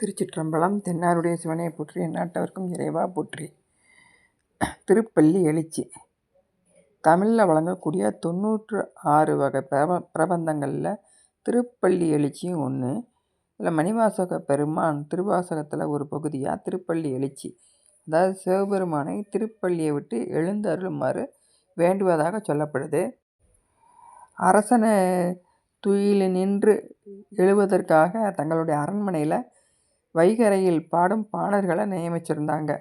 திருச்சிற்றம்பலம் தென்னாருடைய சிவனை போற்றி எந்நாட்டவர்க்கும் இறைவா போற்றி. திருப்பள்ளி எழுச்சி. தமிழில் வழங்கக்கூடிய தொண்ணூற்று ஆறு வகை பிரப பிரபந்தங்களில் திருப்பள்ளி எழுச்சியும் ஒன்று இதில் மணிவாசக பெருமான் திருவாசகத்தில் ஒரு பகுதியாக திருப்பள்ளி எழுச்சி. அதாவது சிவபெருமானை திருப்பள்ளியை விட்டு எழுந்தருளுமாறு வேண்டுவதாக சொல்லப்படுது. அரசனை துயில் நின்று எழுவதற்காக தங்களுடைய அரண்மனையில் வைகரையில் பாடும் பாணர்களை நியமிச்சிருந்தாங்க.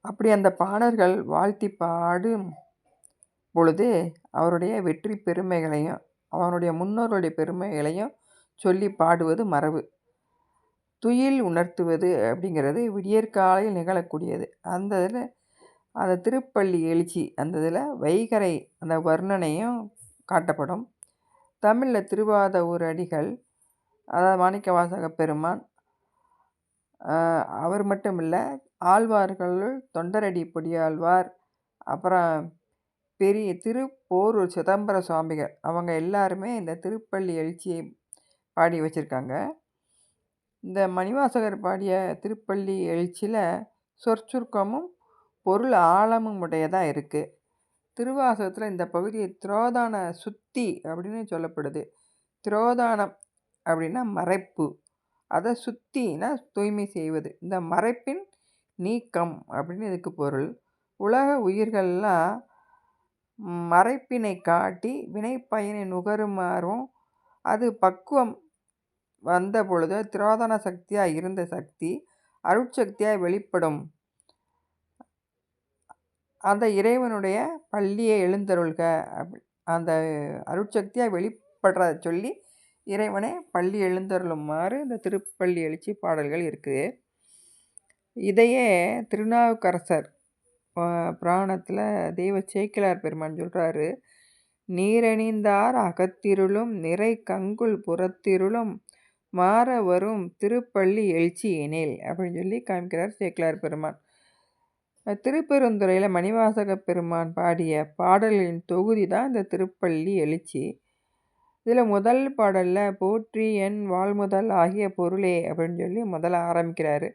அப்படி அந்த பாணர்கள் வாழ்த்தி பாடும் பொழுது அவருடைய வெற்றி பெருமைகளையும் அவனுடைய முன்னோருடைய பெருமைகளையும் சொல்லி பாடுவது மரபு. துயில் உணர்த்துவது அப்படிங்கிறது விடியற்காலையில் நிகழக்கூடியது. அந்த இதில் அந்த திருப்பள்ளி எழுச்சி அந்த இதில் வைகரை அந்த வர்ணனையும் காட்டப்படும். தமிழில் திருவாத ஊர் அடிகள் அதாவது மாணிக்கவாசக பெருமான் அவர் மட்டும் இல்லை ஆழ்வார்கள் தொண்டரடி பொடியாழ்வார் அப்புறம் பெரிய திருப்போரூர் சிதம்பர சுவாமிகள் அவங்க எல்லாருமே இந்த திருப்பள்ளி எழுச்சியை பாடி வச்சுருக்காங்க. இந்த மணிவாசகர் பாடிய திருப்பள்ளி எழுச்சியில் சொற்சுருக்கமும் பொருள் ஆழமும் உடையதாக இருக்குது திருவாசகத்தில் இந்த பகுதியை திரோதான சுத்தி அப்படின்னு சொல்லப்படுது. திரோதானம் அப்படின்னா மறைப்பு. அதை சுற்றினா தூய்மை செய்வது. இந்த மறைப்பின் நீக்கம் அப்படின்னு இதுக்கு பொருள். உலக உயிர்கள்லாம் மறைப்பினை காட்டி வினைப்பயனை நுகருமாறும் அது பக்குவம் வந்த பொழுது திரோதன சக்தியாக இருந்த சக்தி அருட்சக்தியாக வெளிப்படும். அந்த இறைவனுடைய பள்ளியை எழுந்தருள்க. அந்த அருட்சக்தியாக வெளிப்படுறத சொல்லி இறைவனே பள்ளி எழுந்தருளுமாறு இந்த திருப்பள்ளி எழுச்சி பாடல்கள் இருக்குது இதையே திருநாவுக்கரசர் புராணத்தில் தெய்வ சேக்கிலார் பெருமான் சொல்கிறாரு நீரணிந்தார் அகத்திருளும் நிறை கங்குல் புறத்திருளும் மாற வரும் திருப்பள்ளி எழுச்சி எனில் அப்படின்னு சொல்லி காமிக்கிறார் சேக்கிலார் பெருமான். திருப்பெருந்துறையில் மணிவாசக பெருமான் பாடிய பாடலின் தொகுதி தான் இந்த திருப்பள்ளி எழுச்சி. இதில் முதல் பாடலில் போற்றி என் வாழ்முதல் ஆகிய பொருளே அப்படின்னு சொல்லி முதல்ல ஆரம்பிக்கிறாரு.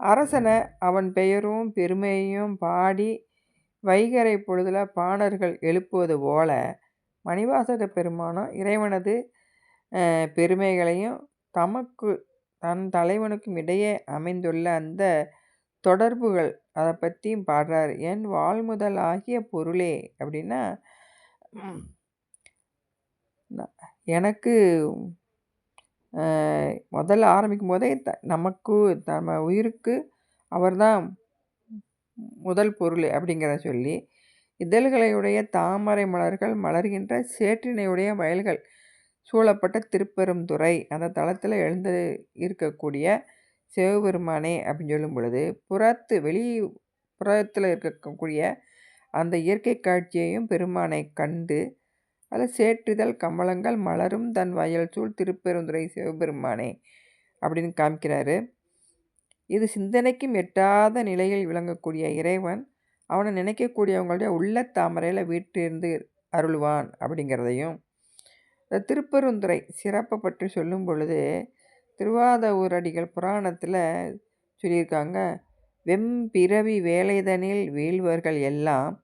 அரசனை அவன் பெயரும் பெருமையையும் பாடி வைகரை பொழுதில் பாணர்கள் எழுப்புவது போல மணிவாசக பெருமானம் இறைவனது பெருமைகளையும் தமக்கு தன் தலைவனுக்கும் இடையே அமைந்துள்ள அந்த தொடர்புகள் அதை பற்றியும் பாடுறார். என் வாழ்முதல் ஆகிய பொருளே அப்படின்னா எனக்கு முதல்ல ஆரம்பிக்கும் போதே த நமக்கு நம்ம உயிருக்கு அவர் தான் முதல் பொருள் அப்படிங்கிறத சொல்லி இதழ்களையுடைய தாமரை மலர்கள் மலர்கின்ற சேற்றினையுடைய வயல்கள் சூழப்பட்ட திருப்பெருந்துறை அந்த தளத்தில் எழுந்து இருக்கக்கூடிய சிவபெருமானே அப்படின்னு சொல்லும் பொழுது புறத்து வெளி புறத்தில் இருக்கக்கூடிய அந்த இயற்கை காட்சியையும் பெருமானை கண்டு அதில் சேற்றிதழ் கமலங்கள் மலரும் தன் வயல் சூழ் திருப்பெருந்துறை சிவபெருமானே அப்படின்னு காமிக்கிறாரு. இது சிந்தனைக்கும் எட்டாத நிலையில் விளங்கக்கூடிய இறைவன் அவனை நினைக்கக்கூடியவங்களுடைய உள்ள தாமரையில் வீட்டிலிருந்து அருள்வான் அப்படிங்கிறதையும் இந்த திருப்பெருந்துறை சிறப்பை பற்றி சொல்லும் பொழுது திருவாத ஊரடிகள் புராணத்தில் சொல்லியிருக்காங்க வெம்பிறவி வேலைதனில் வீழ்வர்கள் எல்லாம்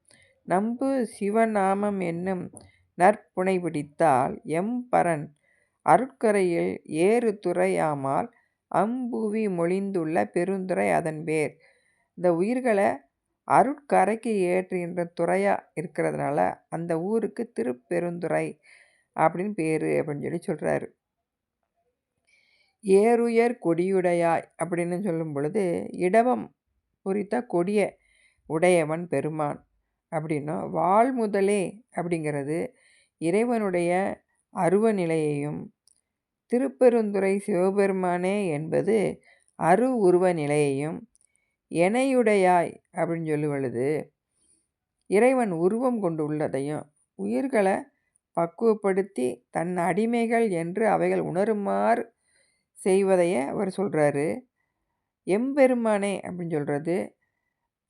நம்பு சிவநாமம் என்னும் நற்புனை பிடித்தால் எம்பரன் அருட்கரையில் ஏறு துறையாமால் அம்புவி மொழிந்துள்ள பெருந்துறை அதன் பேர் இந்த உயிர்களை அருட்கரைக்கு ஏற்றுகின்ற துறையாக இருக்கிறதுனால அந்த ஊருக்கு திருப்பெருந்துறை அப்படின்னு பேர் அப்படின்னு சொல்லி சொல்கிறாரு ஏறுயர் கொடியுடையாய் அப்படின்னு சொல்லும் பொழுது இடவம் குறித்த கொடிய உடையவன் பெருமான் அப்படின்னா வாழ் முதலே அப்படிங்கிறது இறைவனுடைய அருவ நிலையையும் திருப்பெருந்துறை சிவபெருமானே என்பது அரு உருவ நிலையையும் எனையுடையாய் அப்படின்னு சொல்லி பொழுது இறைவன் உருவம் கொண்டு உள்ளதையும் உயிர்களை பக்குவப்படுத்தி தன் அடிமைகள் என்று அவைகள் உணருமாறு செய்வதையே அவர் சொல்கிறாரு எம்பெருமானே அப்படின்னு சொல்கிறது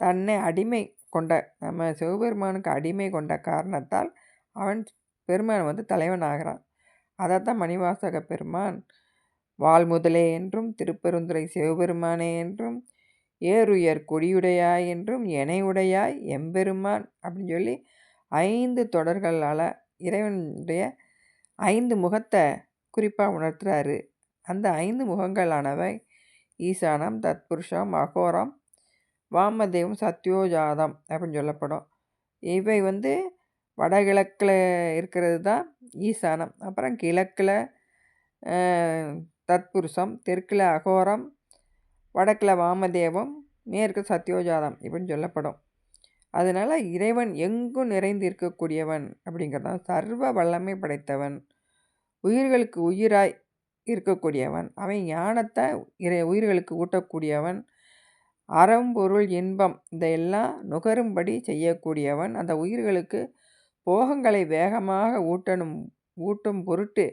தன்னை அடிமை கொண்ட நம்ம சிவபெருமானுக்கு அடிமை கொண்ட காரணத்தால் அவன் பெருமான் வந்து தலைவன் ஆகிறான். அதைத்தான் மணிவாசக பெருமான் வால் முதலே என்றும் திருப்பெருந்துறை சிவபெருமானே என்றும் ஏறுயர் கொடியுடையாய் என்றும் எனையுடையாய் எம்பெருமான் அப்படின்னு சொல்லி ஐந்து தொடர்களால் இறைவனுடைய ஐந்து முகத்தை குறிப்பாக உணர்த்துறாரு. அந்த ஐந்து முகங்களானவை ஈசானம் தத்புருஷம் அகோரம் வாமதேவம் சத்யோஜாதம் அப்படின்னு சொல்லப்படும். இவை வந்து வடகிழக்கில் இருக்கிறது தான் ஈசானம். அப்புறம் கிழக்கில் தத்புருஷம் தெற்கில் அகோரம் வடக்கில் வாமதேவம் மேற்கு சத்யோஜாதம் இப்படின்னு சொல்லப்படும். அதனால் இறைவன் எங்கும் நிறைந்து இருக்கக்கூடியவன் அப்படிங்கிறதான் சர்வ வல்லமை படைத்தவன் உயிர்களுக்கு உயிராய் இருக்கக்கூடியவன் அவன் ஞானத்தை இறை உயிர்களுக்கு ஊட்டக்கூடியவன் அறம் பொருள் இன்பம் இதையெல்லாம் நுகரும்படி செய்யக்கூடியவன். அந்த உயிர்களுக்கு போகங்களை வேகமாக ஊட்டணும் ஊட்டும் பொருட்டு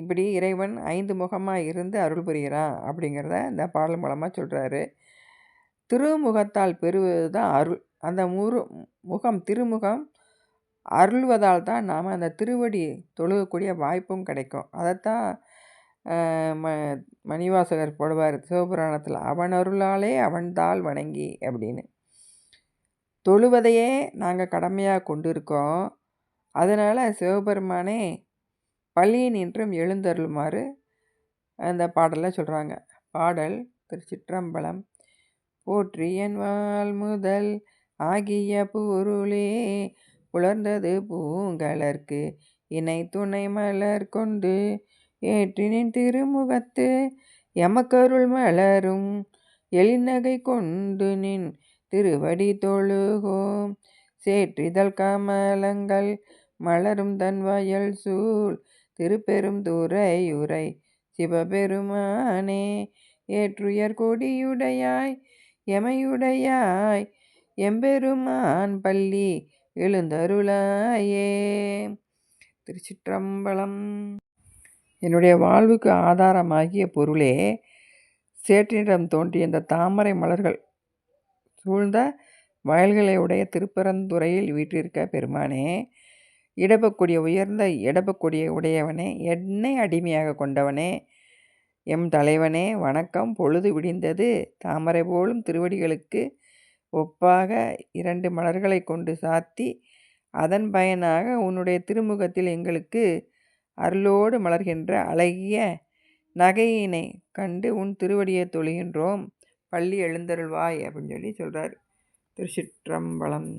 இப்படி இறைவன் ஐந்து முகமாக இருந்து அருள் புரிகிறான் அப்படிங்கிறத இந்த பாடல் மூலமாக சொல்கிறாரு திருமுகத்தால் பெறுவது தான் அருள். அந்த முரு முகம் திருமுகம் அருள்வதால் தான் நாம் அந்த திருவடி தொழுகக்கூடிய வாய்ப்பும் கிடைக்கும். அதைத்தான் ம மணிவாசகர் போடுவார் சிவபுராணத்தில் அவன் அருளாலே அவன்தாள் வணங்கி அப்படின்னு. தொழுவதையே நாங்கள் கடமையாக கொண்டு இருக்கோம் அதனால் சிவபெருமானே பள்ளியின் நின்றும் எழுந்தருளுமாறு அந்த பாடலில் சொல்கிறாங்க பாடல் திருச்சிற்றம்பலம். போற்றியன் வாழ் முதல் ஆகிய பொருளே புலர்ந்தது பூங்கலர்க்கு இணை துணை மலர் கொண்டு ஏற்றினின் திருமுகத்து எமக்கருள் மலரும் எழிநகை கொண்டு நின் திருவடி தொழுகோம். சேற்றிதழ் கமலங்கள் மலரும் தன் வயல் சூழ். திருப்பெரும் துறையுரை சிவபெருமானே ஏற்றுயர் கொடியுடையாய் எமையுடையாய் எம்பெருமான் பள்ளி எழுந்தருளாயே. திருச்சிற்றம்பலம். என்னுடைய வாழ்வுக்கு ஆதாரமாகிய பொருளே சேற்றினிடம் தோன்றிய இந்த தாமரை மலர்கள் சூழ்ந்த வயல்களை உடைய திருப்பரந்துறையில் வீற்றிருக்க பெருமானே இடப்பக்கூடிய உயர்ந்த இடப்பக்கூடிய உடையவனே என்னை அடிமையாக கொண்டவனே எம் தலைவனே வணக்கம். பொழுது விடிந்தது. தாமரை போலும் திருவடிகளுக்கு ஒப்பாக இரண்டு மலர்களை கொண்டு சாத்தி அதன் பயனாக உன்னுடைய திருமுகத்தில் எங்களுக்கு அருளோடு மலர்கின்ற அழகிய நகையினை கண்டு உன் திருவடியை தொழுகின்றோம். பள்ளி எழுந்தருள்வாய் அப்படின்னு சொல்லி சொல்கிறார் திருச்சிற்றம்பலம்